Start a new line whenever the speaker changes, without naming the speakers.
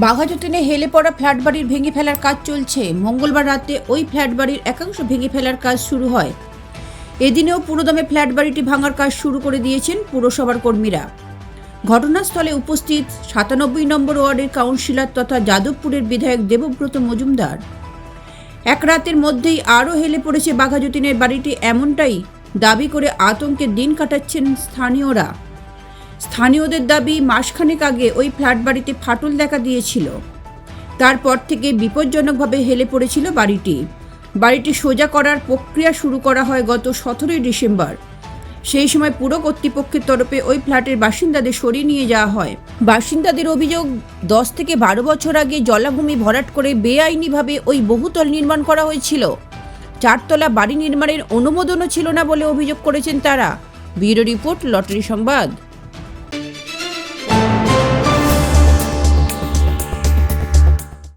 বাঘাযতীনে হেলে পড়া ফ্ল্যাট বাড়ির ভেঙে ফেলার কাজ চলছে। মঙ্গলবার রাতে ওই ফ্ল্যাট বাড়ির একাংশ ভেঙে ফেলার কাজ শুরু হয়। এদিনেও পুরোদমে ফ্ল্যাট বাড়িটি ভাঙার কাজ শুরু করে দিয়েছেন পুরসভার কর্মীরা। ঘটনাস্থলে উপস্থিত সাতানব্বই নম্বর ওয়ার্ডের কাউন্সিলর তথা যাদবপুরের বিধায়ক দেবব্রত মজুমদার। এক রাতের মধ্যেই আরও হেলে পড়েছে বাঘাযতীনের বাড়িটি, এমনটাই দাবি করে আতঙ্কে দিন কাটাচ্ছেন স্থানীয়রা। স্থানীয়দের দাবি মাসখানেক আগে ওই ফ্ল্যাট বাড়িতে ফাটল দেখা দিয়েছিল। তারপর থেকে বিপজ্জনকভাবে হেলে পড়েছিল বাড়িটি। বাড়িটি সোজা করার প্রক্রিয়া শুরু করা হয় গত সতেরোই ডিসেম্বর। সেই সময় পুরো কর্তৃপক্ষের তরফে ওই ফ্ল্যাটের বাসিন্দাদের সরিয়ে নিয়ে যাওয়া হয়। বাসিন্দাদের অভিযোগ, দশ থেকে বারো বছর আগে জলাভূমি ভরাট করে বেআইনিভাবে ওই বহুতল নির্মাণ করা হয়েছিল। চারতলা বাড়ি নির্মাণের অনুমোদনও ছিল না বলে অভিযোগ করেছেন তারা। ব্যুরো রিপোর্ট, লটারি সংবাদ।